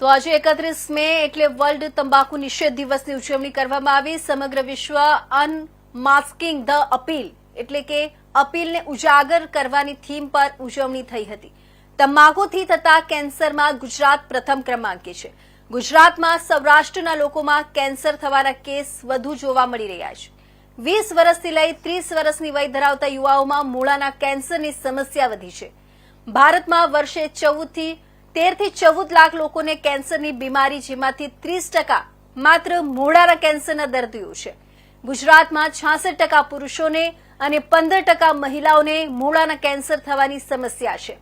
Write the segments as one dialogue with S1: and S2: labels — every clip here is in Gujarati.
S1: તો આજે એકત્રીસ મે એટલે વર્લ્ડ તંબાકુ નિષેધ દિવસની ઉજવણી કરવામાં આવી. સમગ્ર વિશ્વ અનમાસ્કિંગ ધ અપીલ એટલે કે અપીલને ઉજાગર કરવાની થીમ પર ઉજવણી થઈ હતી. તમાકુથી થતા કેન્સરમાં ગુજરાત પ્રથમ ક્રમાંકે છે. ગુજરાતમાં સૌરાષ્ટ્રના લોકોમાં કેન્સર થવાના કેસ વધુ જોવા મળી રહ્યા છે. વીસ વર્ષથી લઈ ત્રીસ વર્ષની વય ધરાવતા યુવાઓમાં મૂળાના કેન્સરની સમસ્યા વધી છે. ભારતમાં વર્ષે ચૌદથી તેરથી ચૌદ લાખ લોકોને કેન્સરની બીમારી, જેમાંથી ત્રીસ ટકા માત્ર મોડાના કેન્સરના દર્દીઓ છે. ગુજરાતમાં છાસઠ ટકા પુરુષોને અને પંદર ટકા મહિલાઓને મોડાના કેન્સર થવાની સમસ્યા છે.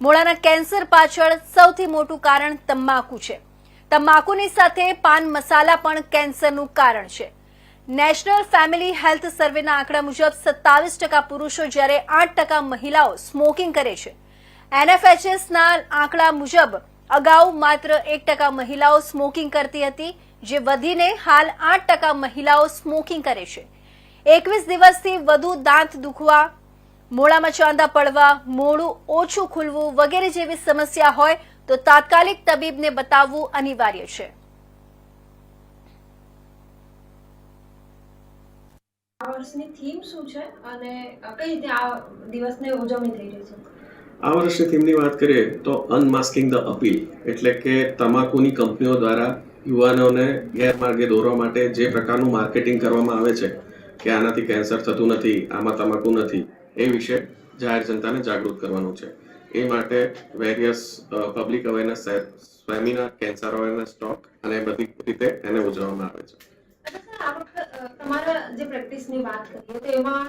S1: મોડાના કેન્સર પાછળ સૌથી મોટું કારણ તમાકુ છે. તમાકુની સાથે પાન મસાલા પણ કેન્સરનું કારણ છે. નેશનલ ફેમિલી હેલ્થ સર્વેના આંકડા મુજબ સત્તાવીસ ટકા પુરુષો જ્યારે આઠ ટકા મહિલાઓ સ્મોકિંગ કરે છે. એનએફએચએસના આંકડા મુજબ અગાઉ માત્ર એક ટકા મહિલાઓ સ્મોકિંગ કરતી હતી, જે વધીને હાલ આઠ ટકા મહિલાઓ સ્મોકિંગ કરે છે. એકવીસ દિવસથી વધુ દાંત દુખવા મોડામાં ચાંદા પડવા મોડું ઓછું ખુલવું વગેરે જેવી સમસ્યા હોય તો તાત્કાલિક તબીબને બતાવવું અનિવાર્ય છે.
S2: વર્ષની થીમ શું છે? અને કઈ રીતે આ દિવસની ઉજવણી થઈ રહી છે?
S3: આ વર્ષની થીમની વાત કરીએ તો અનમાસ્કિંગ ધ અપીલ એટલે કે તમાકુની કંપનીઓ દ્વારા યુવાનોને ગેરમાર્ગે દોરવા માટે જે પ્રકારનું માર્કેટિંગ કરવામાં આવે છે, કે આનાથી કેન્સર થતું નથી, આમાં તમાકુ નથી, એ વિશે જાહેર જનતાને જાગૃત કરવાનું છે. એ માટે various public awareness seminar cancer awareness talk અને બધી રીતે એને ઉજવવામાં આવે છે.
S2: તમારા જે પ્રેક્ટિસની વાત કરીએ તો એમાં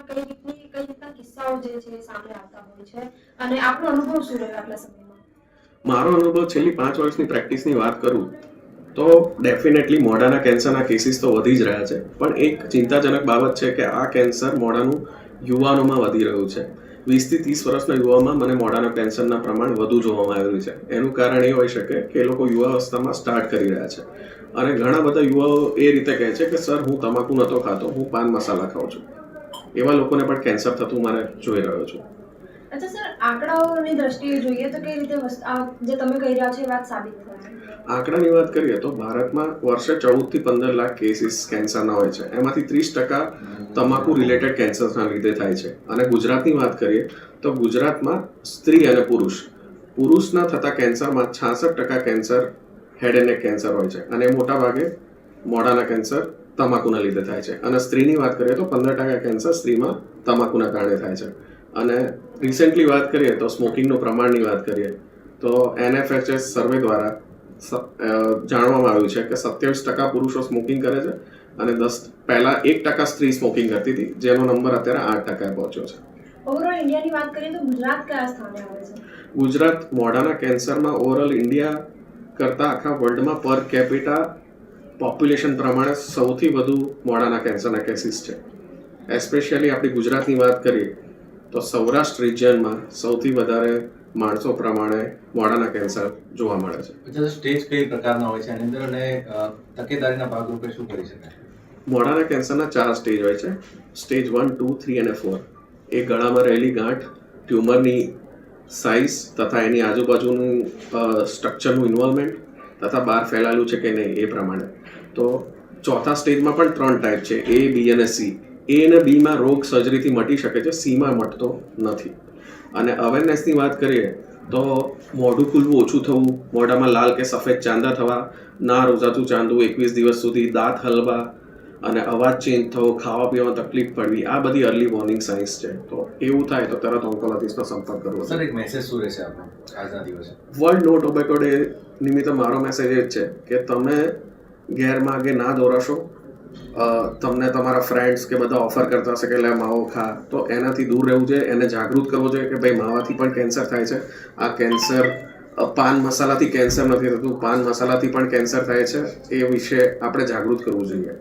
S3: મારો અનુભવ છેલ્લી પાંચ વર્ષની પ્રેક્ટિસની વાત કરું, તો ડેફિનેટલી મોઢાના કેન્સરના કેસીસ તો વધી જ રહ્યા છે. પણ એક ચિંતાજનક બાબત છે કે આ કેન્સર મોઢાનું યુવાનોમાં વધી રહ્યું છે. વીસથી ત્રીસ વર્ષના યુવામાં મને મોઢાના કેન્સરના પ્રમાણ વધુ જોવામાં આવ્યું છે. એનું કારણ એ હોઈ શકે કે એ લોકો યુવાવસ્થામાં સ્ટાર્ટ કરી રહ્યા છે. અને ઘણા બધા યુવાઓ એ રીતે કહે છે કે, સર, હું તમાકુ નહોતો ખાતો, હું પાન મસાલા ખાઉં છું. એવા લોકોને પણ કેન્સર થતું મારે જોઈ રહ્યો છું.
S2: અચ્છા સર આંકડાઓની દ્રષ્ટિએ જોઈએ તો કઈ રીતે જે તમે કહી રહ્યા છો એ વાત સાબિત થાય
S3: આંકડાની વાત કરીએ તો ભારતમાં વર્ષે ચૌદથી પંદર લાખ કેસીસ કેન્સરના હોય છે. એમાંથી ત્રીસ ટકા તમાકુ રિલેટેડ કેન્સરના લીધે થાય છે. અને ગુજરાતની વાત કરીએ તો ગુજરાતમાં સ્ત્રી અને પુરુષ પુરુષના થતા કેન્સરમાં છાસઠ ટકા cancer head and neck cancer હોય છે. અને મોટા ભાગે મોઢાના કેન્સર તમાકુના લીધે થાય છે. અને સ્ત્રીની વાત કરીએ તો પંદર ટકા કેન્સર સ્ત્રીમાં તમાકુના કારણે થાય છે. અને રિસેન્ટલી વાત કરીએ તો સ્મોકિંગનું પ્રમાણની વાત કરીએ તો એનએફએચએસ સર્વે દ્વારા જાણવામાં આવ્યું છે કે સત્યાવીસ ટકા પુરુષો સ્મોકિંગ કરે છે અને દસ પહેલા એક ટકા સ્ત્રી સ્મોકિંગ કરતી હતી જેનો નંબર અત્યારે આઠ ટકાએ પહોંચ્યો છે.
S2: ઓવરઓલ ઇન્ડિયાની વાત કરીએ તો ગુજરાત કયા સ્થાને આવે છે?
S3: ગુજરાત મોઢાના કેન્સરમાં ઓવરઓલ ઇન્ડિયા કરતાં આખા વર્લ્ડમાં પર કેપિટા પોપ્યુલેશન પ્રમાણે સૌથી વધુ મોડાના કેન્સરના કેસીસ છે. એસ્પેશિયલી આપણી ગુજરાતની વાત કરીએ તો સૌરાષ્ટ્ર રિજિયનમાં સૌથી વધારે માણસો પ્રમાણે મોડાના કેન્સર જોવા મળે છે.
S4: સ્ટેજ કઈ પ્રકારના હોય છે? એની અંદર અને તકેદારીના ભાગરૂપે શું કરી શકાય?
S3: મોડાના કેન્સરના ચાર સ્ટેજ હોય છે. સ્ટેજ વન ટુ થ્રી અને ફોર એ ગળામાં રહેલી ગાંઠ ટ્યુમરની સાઇઝ તથા એની આજુબાજુનું સ્ટ્રક્ચરનું ઇન્વોલ્વમેન્ટ તથા બહાર ફેલાયેલું છે કે નહીં એ પ્રમાણે. તો ચોથા સ્ટેજમાં પણ ત્રણ ટાઈપ છે એ બી અને સી એ અને બીમાં રોગ સર્જરીથી મટી શકે છે સીમાં મટતો નથી. અને અવેરનેસની વાત કરીએ તો મોઢું ખુલવું ઓછું થવું મોઢામાં લાલ કે સફેદ ચાંદા થવા ના રોજાતું ચાંદવું એકવીસ દિવસ સુધી દાંત હલવા અને અવાજ ચેન્જ થવો ખાવા પીવામાં તકલીફ પડવી આ બધી અર્લી વોર્નિંગ સાઇન્સ છે. તો એવું થાય તો તરત ઓન્કોલોજીસ્ટનો સંપર્ક કરવો
S4: સર એક મેસેજ શું રહેશે આપણો આજના દિવસે?
S3: વર્લ્ડ નો ટોબેકો ડે નિમિત્તે મારો મેસેજ એ જ છે કે તમે ગેરમાર્ગે ના દોરાશો? તમને તમારા ફ્રેન્ડ્સ કે બધા ઓફર કરતા હશે કે લે, માવો ખા. તો એનાથી દૂર રહેવું જોઈએ, એને જાગૃત કરવો જોઈએ કે ભાઈ, માવાથી પણ કેન્સર થાય છે. આ કેન્સર પાન મસાલાથી કેન્સર નથી થતું, પાન મસાલાથી પણ કેન્સર થાય છે, એ વિશે આપણે જાગૃત કરવું જોઈએ.